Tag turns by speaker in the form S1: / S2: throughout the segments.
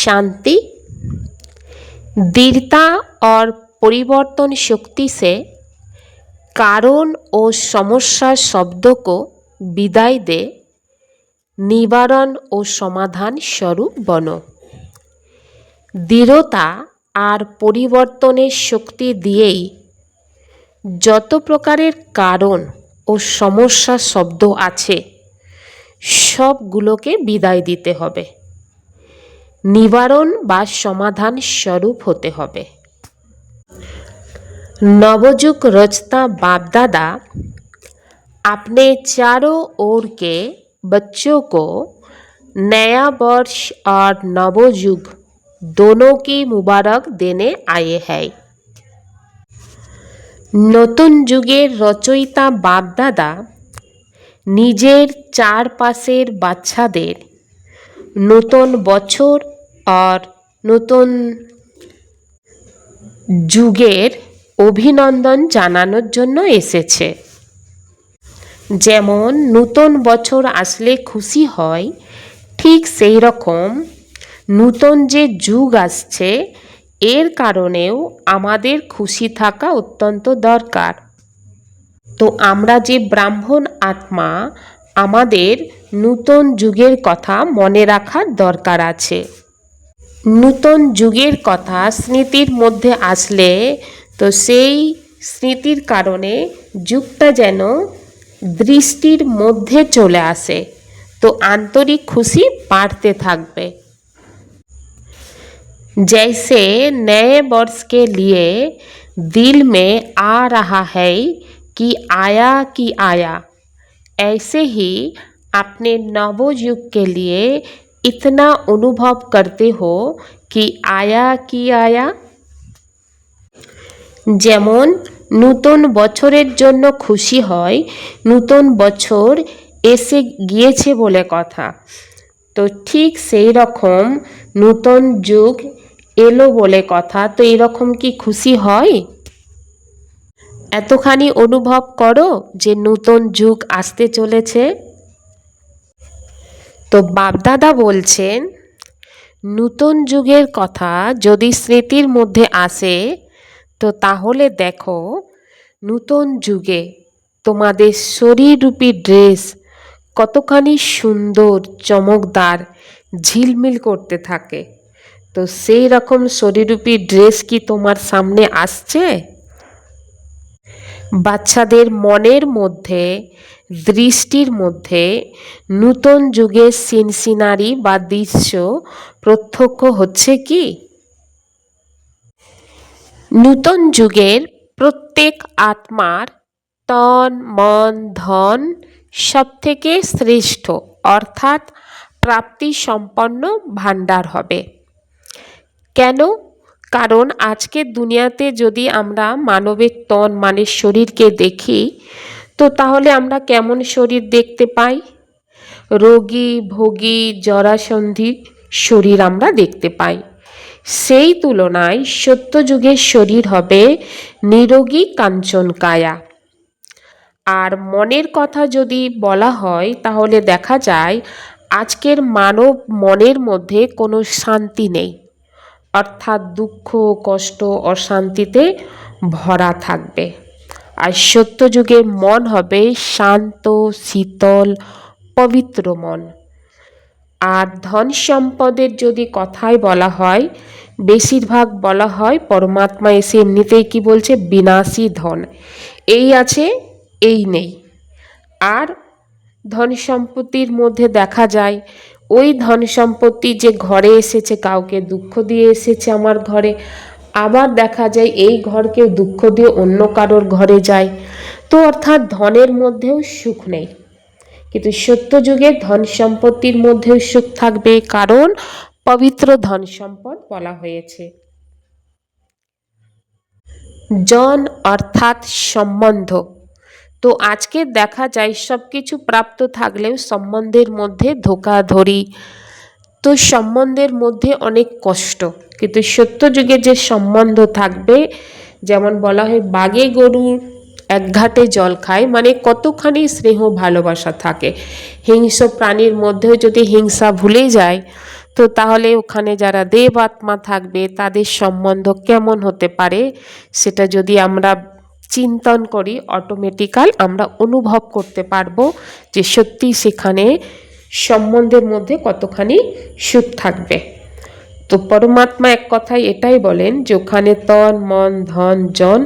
S1: शांति दृढ़ता और परिवर्तन शक्ति से कारण और समस्या शब्द को विदाई दे নিবারণ ও সমাধান স্বরূপ বনো দৃঢ়তা আর পরিবর্তনের শক্তি দিয়েই যত প্রকারের কারণ ও সমস্যা শব্দ আছে সবগুলোকে বিদায় দিতে হবে নিবারণ বা সমাধান স্বরূপ হতে হবে नवजुग रचता बाप दादा अपने चारों ओर के बच्चों को नया वर्ष और नवयुग दोनों की मुबारक देने आए हैं নতুন যুগের রচয়িতা বাপদাদা নিজের চারপাশের বাচ্চাদের নতুন বছর আর নতুন যুগের অভিনন্দন জানানোর জন্য এসেছে। যেমন, নূতন বছর আসলে খুশি হয়, ঠিক সেই রকম নূতন যে যুগ আসছে, এর কারণেও আমাদের খুশি থাকা অত্যন্ত দরকার। তো আমরা যে ব্রাহ্মণ আত্মা, আমাদের নূতন যুগের কথা মনে রাখার দরকার আছে। নূতন যুগের কথা স্মৃতির মধ্যে আসলে তো সেই স্মৃতির কারণে যুগটা যেন দৃষ্টির মধ্যে চলে আসে তো আন্তরিক খুশি বাড়তে থাকবে जैसे नए वर्ष के लिए दिल में आ रहा है कि आया कि आया ऐसे ही अपने नवयुग के लिए इतना अनुभव करते हो कि आया कि आया যেমন নূতন বছরের জন্য খুশি হয় নূতন বছর এসে গিয়েছে বলে কথা তো ঠিক সেই রকম নূতন যুগ এলো বলে কথা তো এরকম কি খুশি হয় এতখানি অনুভব করো যে নূতন যুগ আসতে চলেছে তো বাপদাদা বলছেন, নূতন যুগের কথা যদি স্মৃতির মধ্যে আসে, তো তাহলে দেখো, নূতন যুগে তোমাদের শরীররূপী ড্রেস কতখানি সুন্দর, চমকদার, ঝিলমিল করতে থাকে। তো সেই রকম শরীররূপী ড্রেস কি তোমার সামনে আসছে? বাচ্চাদের মনের মধ্যে, দৃষ্টির মধ্যে নূতন যুগের সিন সিনারি বা দৃশ্য প্রত্যক্ষ হচ্ছে কি? নূতন যুগের প্রত্যেক আত্মার তন, মন, ধন সব থেকে শ্রেষ্ঠ, অর্থাৎ প্রাপ্তি সম্পন্ন ভাণ্ডার হবে। কেন? কারণ আজকের দুনিয়াতে যদি আমরা মানবের তন মানে শরীরকে দেখি, তো তাহলে আমরা কেমন শরীর দেখতে পাই? রোগী, ভোগী, জরাসন্ধি শরীর আমরা দেখতে পাই। সেই তুলনায় সত্যযুগের শরীর হবে নিরোগী কাঞ্চন কায়া। আর মনের কথা যদি বলা হয়, তাহলে দেখা যায় আজকের মানব মনের মধ্যে কোনো শান্তি নেই। অর্থাৎ দুঃখ, কষ্ট, অশান্তিতে ভরা থাকবে। আর সত্যযুগে মন হবে শান্ত, শীতল, পবিত্র মন। আর ধন সম্পদের যদি কথাই বলা হয়, বেশিরভাগ বলা হয় পরমাত্মা এসে এমনিতেই কি বলছে? বিনাশী ধন। এই আছে, এই নেই। আর ধন সম্পত্তির মধ্যে দেখা যায় ওই ধন সম্পত্তি যে ঘরে এসেছে, কাউকে দুঃখ দিয়ে এসেছে আমার ঘরে। আবার দেখা যায় এই ঘরকে দুঃখ দিয়ে অন্য কারোর ঘরে যায়। তো অর্থাৎ ধনের মধ্যেও সুখ নেই। কিন্তু সত্য যুগে ধন সম্পত্তির মধ্যেও সুখ থাকবে কারণ পবিত্র ধন সম্পদ বলা হয়েছে। জন অর্থাৎ সম্বন্ধ। তো আজকে দেখা যায় সব কিছু প্রাপ্ত থাকলেও সম্বন্ধের মধ্যে ধোকাধড়ি। তো সম্বন্ধের মধ্যে অনেক কষ্ট। কিন্তু সত্য যুগে যে সম্বন্ধ থাকবে, যেমন বলা হয় বাগে গরুর এক ঘাটে জল খায় মানে কতখানি স্নেহ ভালোবাসা থাকে। হিংস্র প্রাণীর মধ্যেও যদি হিংসা ভুলে যায়, তো তাহলে ওখানে যারা দেব আত্মা থাকবে, তাদের সম্বন্ধ কেমন হতে পারে, সেটা যদি আমরা চিন্তন করি অটোমেটিক্যাল আমরা অনুভব করতে পারব যে সত্যি সেখানে সম্বন্ধের মধ্যে কতখানি সুখ থাকবে। তো পরমাত্মা এক কথায় এটাই বলেন যে ওখানে তন, মন, ধন, জন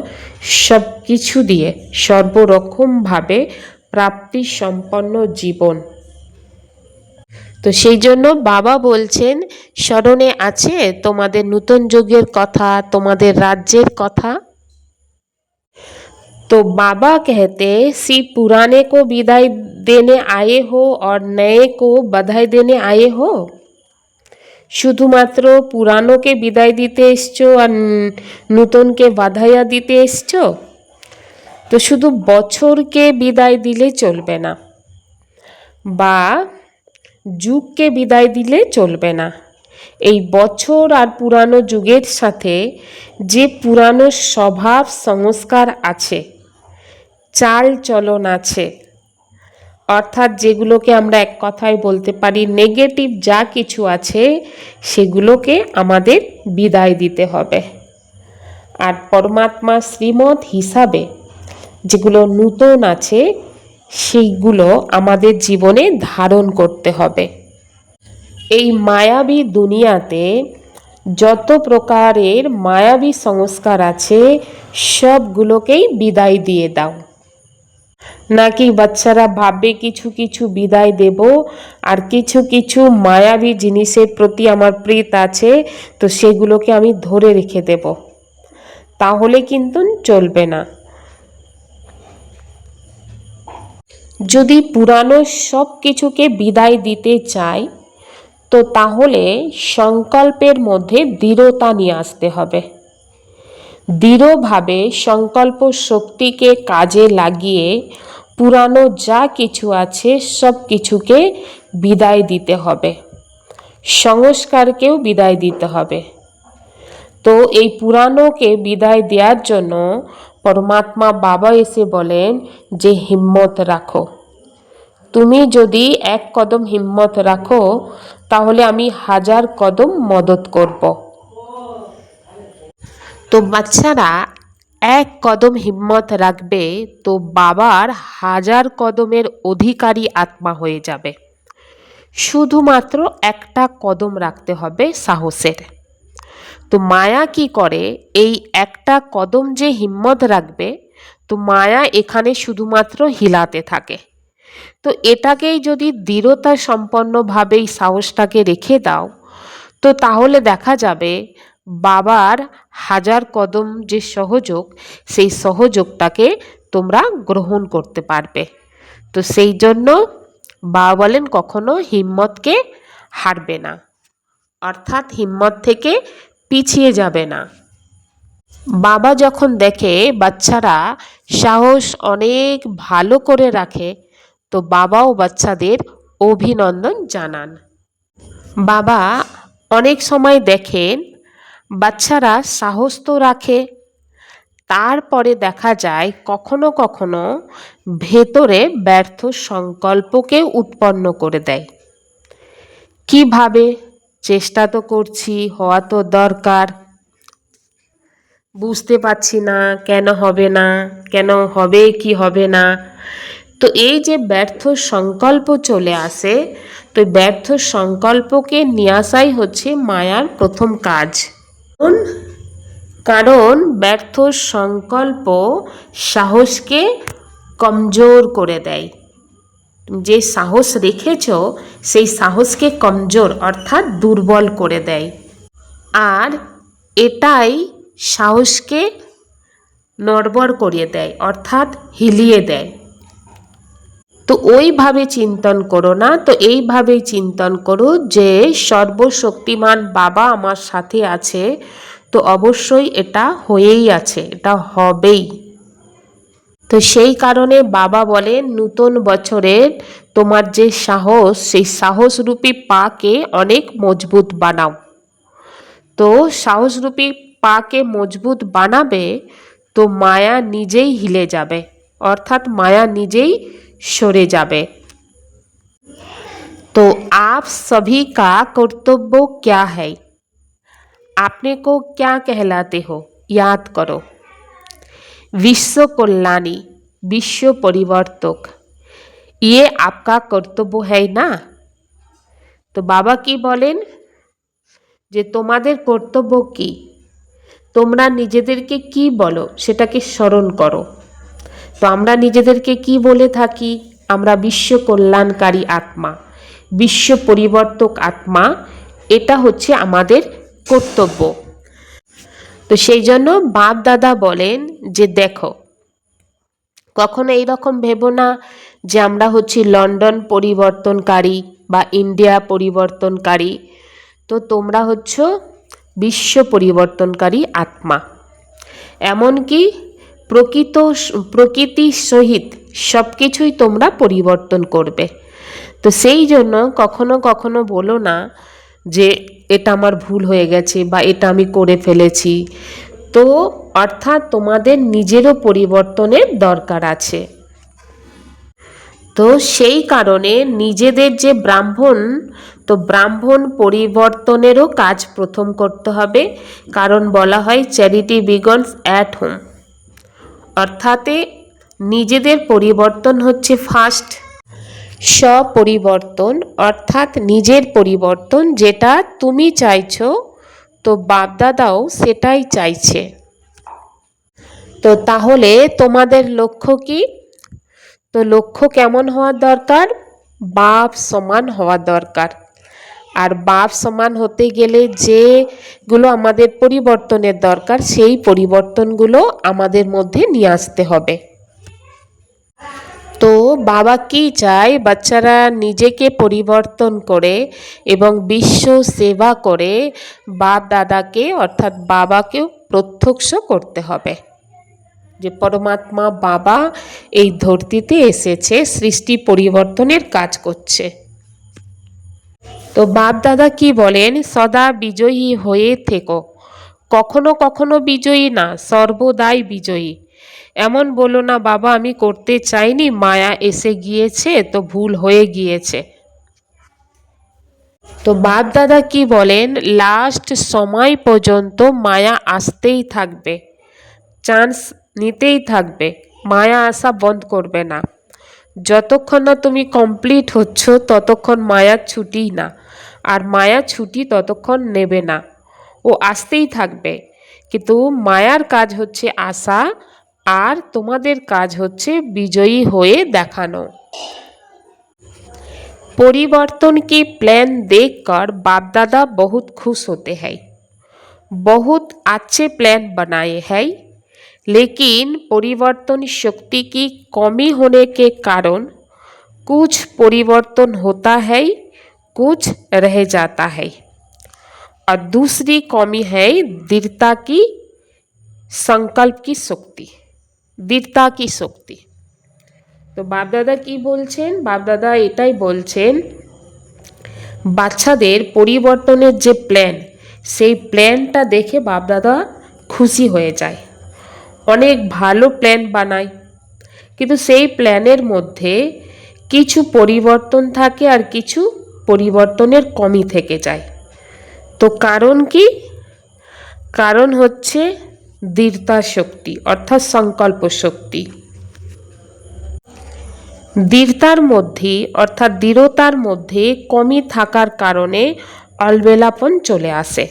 S1: সব কিছু দিয়ে সর্বরকমভাবে প্রাপ্তি সম্পন্ন জীবন। তো সেই জন্য বাবা বলছেন, স্মরণে আছে তোমাদের নূতন যুগের কথা, তোমাদের রাজ্যের কথা? तो बाबा कहते सी पुराने को विदाई देने आए हो और नए को बधाई देने आए हो শুধুমাত্র পুরানোকে বিদায় দিতে এসছো আর নূতনকে বাধাইয়া দিতে এসছো তো শুধু বছরকে বিদায় দিলে চলবে না বা যুগকে বিদায় দিলে চলবে না এই বছর আর পুরানো যুগের সাথে যে পুরানো স্বভাব সংস্কার আছে চাল চলন আছে। অর্থাৎ যেগুলোকে আমরা এক কথায় বলতে পারি নেগেটিভ যা কিছু আছে, সেগুলোকে আমাদের বিদায় দিতে হবে। আর পরমাত্মা শ্রীমত হিসাবে যেগুলো নূতন আছে, সেইগুলো আমাদের জীবনে ধারণ করতে হবে। এই মায়াবী দুনিয়াতে যত প্রকারের মায়াবী সংস্কার আছে, সবগুলোকেই বিদায় দিয়ে দাও। নাকি বাচ্চারা ভাববে কিছু কিছু বিদায় দেব? আর কিছু কিছু মায়াবী জিনিসের প্রতি আমার প্রীত আছে, তো সেগুলোকে আমি ধরে রেখে দেব। তাহলে কিন্তু চলবে না। যদি পুরানো সব কিছুকে বিদায় দিতে চাই, তো তাহলে সংকল্পের মধ্যে দৃঢ়তা নিয়ে আসতে হবে। দৃঢ়ভাবে সংকল্প শক্তিকে কাজে লাগিয়ে পুরানো যা কিছু আছে সব কিছুকে বিদায় দিতে হবে। সংস্কারকেও বিদায় দিতে হবে। তো এই পুরানোকে বিদায় দেওয়ার জন্য পরমাত্মা বাবা এসে বলেন যে, হিম্মত রাখো। তুমি যদি এক কদম হিম্মত রাখো, তাহলে আমি হাজার কদম মদত করব। তো বাচ্চারা এক কদম হিম্মত রাখবে, তো বাবার হাজার কদমের অধিকারী আত্মা হয়ে যাবে। শুধুমাত্র একটা কদম রাখতে হবে সাহসের। তো মায়া কি করে? এই একটা কদম যে হিম্মত রাখবে, তো মায়া এখানে শুধুমাত্র হিলাতে থাকে। তো এটাকেই যদি দৃঢ়তা সম্পন্নভাবেই সাহসটাকে রেখে দাও, তো তাহলে দেখা যাবে বাবার হাজার কদম যে সহযোগ, সেই সহযোগটাকে তোমরা গ্রহণ করতে পারবে। তো সেই জন্য বাবা বলেন, কখনো হিম্মতকে হারবে না, অর্থাৎ হিম্মত থেকে পিছিয়ে যাবে না। বাবা যখন দেখে বাচ্চারা সাহস অনেক ভালো করে রাখে, তো বাবাও বাচ্চাদের অভিনন্দন জানান। বাবা অনেক সময় দেখেন বাচ্চারা সাহস তো রাখে। তারপরে দেখা যায় কখনো কখনো ভেতরে ব্যর্থ সংকল্পকে উৎপন্ন করে দেয়। কীভাবে? চেষ্টা তো করছি, হওয়া তো দরকার। বুঝতে পারছি না, কেন হবে না, কেন হবে কি হবে না। তো এই যে ব্যর্থ সংকল্প চলে আসে, তো ব্যর্থ সংকল্পকে নিয়ে আসাই হচ্ছে মায়ার প্রথম কাজ। কারণ কারণ ব্যর্থ সংকল্প সাহসকে কমজোর করে দেয়। যে সাহস রেখেছ, সেই সাহসকে কমজোর অর্থাৎ দুর্বল করে দেয়। আর এটাই সাহসকে নড়বড় করিয়ে দেয়, অর্থাৎ হিলিয়ে দেয়। তো ওইভাবে চিন্তন করো না, তো এইভাবেই চিন্তন করো যে সর্বশক্তিমান বাবা আমার সাথে আছে, তো অবশ্যই এটা হয়েই আছে, এটা হবেই। তো সেই কারণে বাবা বলেন নূতন বছরের তোমার যে সাহস, সেই সাহসরূপী পাকে অনেক মজবুত বানাও। তো সাহসরূপী পাকে মজবুত বানাবে, তো মায়া নিজেই হিলে যাবে। অর্থাৎ মায়া নিজেই সরে যাবে तो आप सभी का कर्तव्य क्या है आपने को क्या कहलाते हो याद करो विश्व कल्याणी विश्व परिवर्तक ये आपका कर्तव्य है ना তো বাবা কি বলেন যে তোমাদের কর্তব্য কি তোমরা নিজেদেরকে কি বলো সেটাকে স্মরণ করো তো আমরা নিজেদেরকে কি বলে থাকি? আমরা বিশ্ব কল্যাণকারী আত্মা, বিশ্ব পরিবর্তক আত্মা, এটা হচ্ছে আমাদের কর্তব্য। তো সেই জন্য বাপ দাদা বলেন যে, দেখো, কখনো এইরকম ভেবো না যে, আমরা হচ্ছি লন্ডন পরিবর্তনকারী বা ইন্ডিয়া পরিবর্তনকারী। তো তোমরা হচ্ছ বিশ্ব পরিবর্তনকারী আত্মা। এমনকি প্রকৃত প্রকৃতির সহিত সব কিছুই তোমরা পরিবর্তন করবে। তো সেই জন্য কখনো কখনো বলো না যে এটা আমার ভুল হয়ে গেছে বা এটা আমি করে ফেলেছি। তো অর্থাৎ তোমাদের নিজেরও পরিবর্তনের দরকার আছে। তো সেই কারণে নিজেদের যে ব্রাহ্মণ, তো ব্রাহ্মণ পরিবর্তনেরও কাজ প্রথম করতে হবে। কারণ বলা হয় চ্যারিটি বিগনস অ্যাট হোম অর্থাৎ নিজেদের পরিবর্তন হচ্ছে ফার্স্ট স্বপরিবর্তন অর্থাৎ নিজের পরিবর্তন যেটা তুমি চাইছো, তো বাপদাদাও সেটাই চাইছে। তো তাহলে তোমাদের লক্ষ্য কি? তো লক্ষ্য কেমন হওয়ার দরকার? বাপ সমান হওয়া দরকার। আর বাপ সমান হতে গেলে যেগুলো আমাদের পরিবর্তনের দরকার, সেই পরিবর্তনগুলো আমাদের মধ্যে নিয়ে আসতে হবে। তো বাবা কি চায়? বাচ্চারা নিজেকে পরিবর্তন করে এবং বিশ্ব সেবা করে বাপ দাদাকে, অর্থাৎ বাবাকেও প্রত্যক্ষ করতে হবে। যে পরমাত্মা বাবা এই ধরতিতে এসেছে, সৃষ্টি পরিবর্তনের কাজ করছে। তো বাপ দাদা কি বলেন, সদা বিজয়ী হয়ে থেকো। কখনো কখনো বিজয়ী না, সর্বদাই বিজয়ী। এমন বলো না, বাবা, আমি করতে চাইনি, মায়া এসে গিয়েছে, তো ভুল হয়ে গিয়েছে। তো বাপ দাদা কি বলেন লাস্ট সময় পর্যন্ত মায়া আসতেই থাকবে। চান্স নিতেই থাকবে, মায়া আসা বন্ধ করবে না। যতক্ষণ না তুমি কমপ্লিট হচ্ছ, ততক্ষণ মায়া ছুটি না। আর মায়া ছুটি ততক্ষণ নেবে না ও আসতেই থাকবে কিন্তু মায়ার কাজ হচ্ছে আসা আর তোমাদের কাজ হচ্ছে বিজয়ী হয়ে দেখানো परिवर्तन की प्लान देखकर बाप दादा बहुत खुश होते हैं बहुत अच्छे प्लान बनाए हैं लेकिन परिवर्तन शक्ति की कमी होने के कारण कुछ परिवर्तन होता है कुछ रह जाता है और दूसरी कमी है दृढ़ता की संकल्प की शक्ति দৃঢ়তা কি শক্তি তো বাপদাদা কি বলছেন বাপদাদা এটাই বলছেন বাচ্চাদের পরিবর্তনের যে প্ল্যান সেই প্ল্যানটা দেখে বাপদাদা খুশি হয়ে যায় অনেক ভালো প্ল্যান বানায় কিন্তু সেই প্ল্যানের মধ্যে কিছু পরিবর্তন থাকে আর কিছু পরিবর্তনের কমই থেকে যায়। তো কারণ কি? কারণ হচ্ছে দৃঢ়তা শক্তি অর্থাৎ সংকল্প শক্তি দৃঢ়তার মধ্যে, অর্থাৎ দৃঢ়তার মধ্যে কমই থাকার কারণে অলবেলাপন চলে আসে।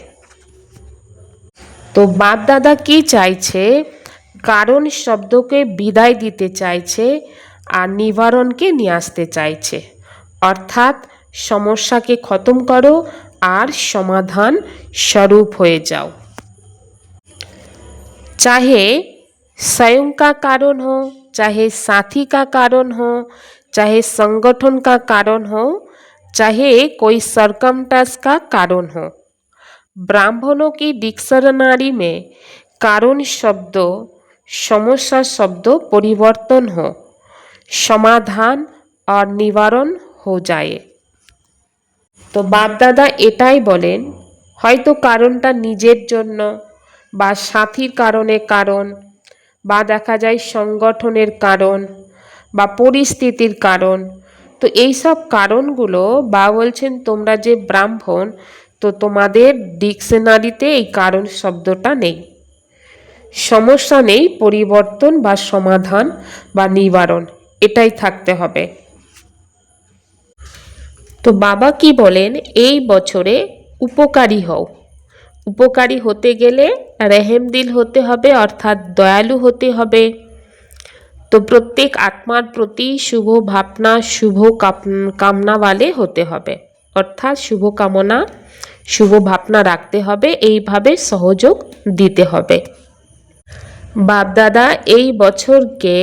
S1: তো বাপ দাদা কি চাইছে? কারণ শব্দকে বিদায় দিতে চাইছে আর নিবারণকে নিয়ে আসতে চাইছে। অর্থাৎ সমস্যাকে খতম করো আর সমাধান স্বরূপ হয়ে যাও चाहे स्वयं का कारण हो चाहे साथी का कारण हो चाहे संगठन का कारण हो चाहे कोई सरकमटस का कारण हो ब्राह्मणों की डिक्शनरी में कारण शब्द समस्या शब्द परिवर्तन हो समाधान और निवारण हो जाए তো বাপদাদা এটাই বলেন, হয়তো কারণটা নিজের জন্য বা সাথীর কারণে কারণ বা দেখা যায় সংগঠনের কারণ বা পরিস্থিতির কারণ। তো এই সব কারণগুলো বা বলছেন তোমরা যে ব্রাহ্মণ, তো তোমাদের ডিকশনারিতে এই কারণ শব্দটা নেই। সমস্যা নেই পরিবর্তন বা সমাধান বা নিবারণ, এটাই থাকতে হবে। তো বাবা কি বলেন, এই বছরে উপকারী হও। উপকারী হতে গেলে রেহেমদিল হতে হবে, অর্থাৎ দয়ালু হতে হবে। তো প্রত্যেক আত্মার প্রতি শুভ ভাবনা, শুভ কামনাওয়ালে হতে হবে। অর্থাৎ শুভ কামনা, শুভ ভাবনা রাখতে হবে, এইভাবে সহযোগ দিতে হবে। বাপদাদা, এই বছরকে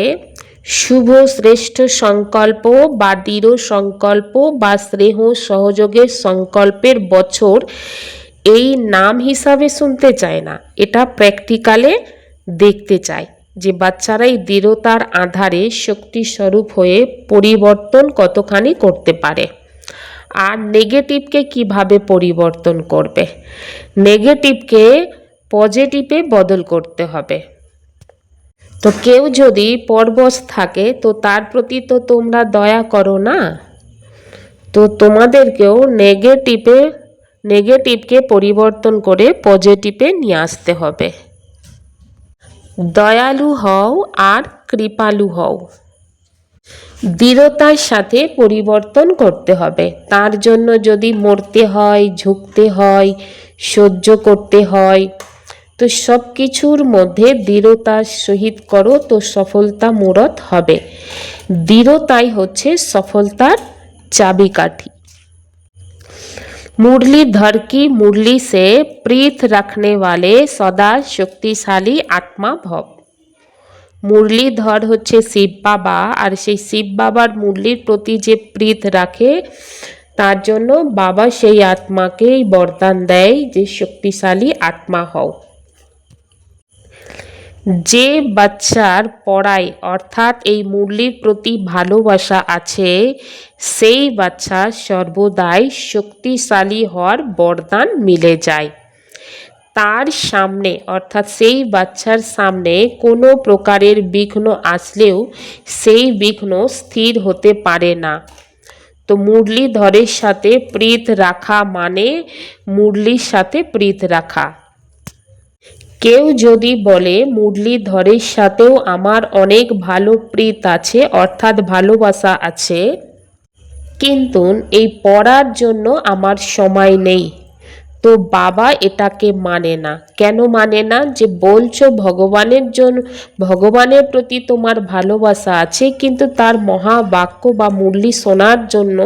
S1: শুভ, শ্রেষ্ঠ সংকল্প বা দৃঢ় সংকল্প বা স্নেহ সহযোগের সংকল্পের বছর এই নাম হিসাবে শুনতে চায় না। এটা প্র্যাকটিক্যালে দেখতে চায় যে বাচ্চারা এই দৃঢ়তার আধারে শক্তিস্বরূপ হয়ে পরিবর্তন কতখানি করতে পারে আর নেগেটিভকে কীভাবে পরিবর্তন করবে? নেগেটিভকে পজিটিভে বদল করতে হবে। তো কেউ যদি পরবশ থাকে, তো তার প্রতি তো তোমরা দয়া করো না। তো তোমাদেরকেও নেগেটিভে নেগেটিভকে পরিবর্তন করে পজিটিভে নিয়ে আসতে হবে। দয়ালু হও আর কৃপালু হও। দৃঢ়তার সাথে পরিবর্তন করতে হবে। তার জন্য যদি মরতে হয়, ঝুঁকতে হয়, সহ্য করতে হয় তো সব কিছুর মধ্যে দৃঢ়তার সহিত করো তো সফলতা মূরত হবে দৃঢ়তাই হচ্ছে সফলতার চাবিকাঠি मुरलीधर की मुरली से प्रीत रखने वाले सदा শক্তিশালী আত্মা ভব মুরলীধর হচ্ছে শিব বাবা আর সেই শিব বাবার মুরলির প্রতি যে প্রীত রাখে তার জন্য বাবা সেই আত্মাকেই বরদান দেয় যে শক্তিশালী আত্মা হও যে বাচ্চার পড়ায়, অর্থাৎ এই মুরলির প্রতি ভালোবাসা আছে, সেই বাচ্চা সর্বদাই শক্তিশালী হওয়ার বরদান মিলে যায়। তার সামনে, অর্থাৎ সেই বাচ্চার সামনে কোনো প্রকারের বিঘ্ন আসলেও সেই বিঘ্ন স্থির হতে পারে না। তো মুরলীধরের সাথে প্রীত রাখা মানে মুরলির সাথে প্রীত রাখা। কেউ যদি বলে মুরলীধরের সাথেও আমার অনেক ভালো প্রীত আছে, অর্থাৎ ভালোবাসা আছে, কিন্তু এই পড়ার জন্য আমার সময় নেই। তো বাবা এটাকে মানে না। কেন মানে না? যে বলছো ভগবানের জন্য ভগবানের প্রতি তোমার ভালোবাসা আছে, কিন্তু তার মহাবাক্য বা মুরলি শোনার জন্য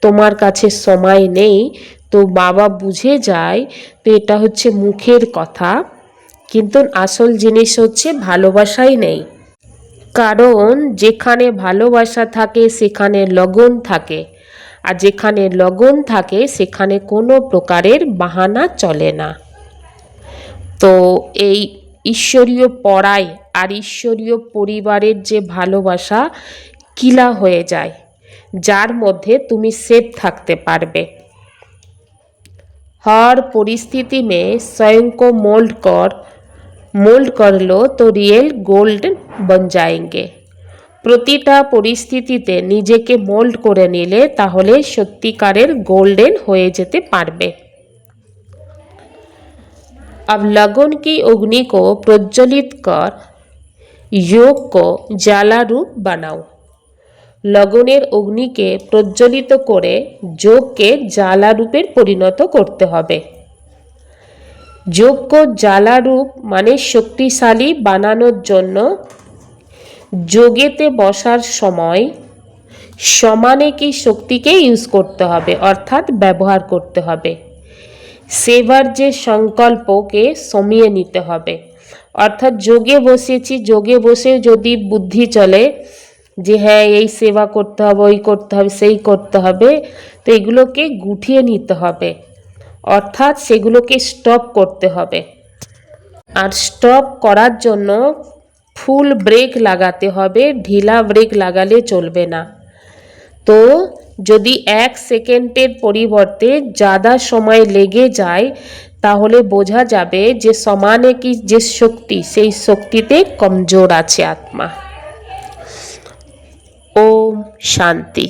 S1: তোমার কাছে সময় নেই। তো বাবা বুঝে যায়, তো এটা হচ্ছে মুখের কথা। কিন্তু আসল জিনিস হচ্ছে ভালোবাসাই নেই কারণ যেখানে ভালোবাসা থাকে সেখানে লগন থাকে আর যেখানে লগন থাকে সেখানে কোনো প্রকারের বাহানা চলে না তো এই ঈশ্বরীয় পড়ায় আর ঈশ্বরীয় পরিবারের যে ভালোবাসা কিলা হয়ে যায় যার মধ্যে তুমি সেফ থাকতে পারবে हर परिस्थिति में स्वयं को मोल्ड कर मोल्ड कर लो तो रियल गोल्ड बन जाएंगे প্রতিটা পরিস্থিতিতে নিজেকে মোল্ড করে নিলে তাহলে সত্যিকারের গোল্ডেন হয়ে যেতে পারবে अब लगन की अग्नि को प्रज्वलित कर योग को ज्वाला रूप बनाओ লগনের অগ্নিকে প্রজ্বলিত করে যোগকে জ্বালা রূপের পরিণত করতে হবে যোগ্য জ্বালা রূপ মানে শক্তিশালী বানানোর জন্য যোগেতে বসার সময় সমানে কি শক্তিকে ইউজ করতে হবে, অর্থাৎ ব্যবহার করতে হবে। সেবার যে সংকল্পকে সমিয়ে নিতে হবে। অর্থাৎ যোগে বসেছি, যোগে বসে যদি বুদ্ধি চলে যে হ্যাঁ এই সেবা করতে হবে, ওই করতে হবে, সেই করতে হবে, তো এগুলোকে গুঠিয়ে নিতে হবে। অর্থাৎ সেগুলোকে স্টপ করতে হবে। আর স্টপ করার জন্য ফুল ব্রেক লাগাতে হবে, ঢিলা ব্রেক লাগালে চলবে না। তো যদি এক সেকেন্ডের পরিবর্তে জাদা সময় লেগে যায়, তাহলে বোঝা যাবে যে সমানে কি যে শক্তি, সেই শক্তিতে কমজোর আছে আত্মা। ওম শান্তি।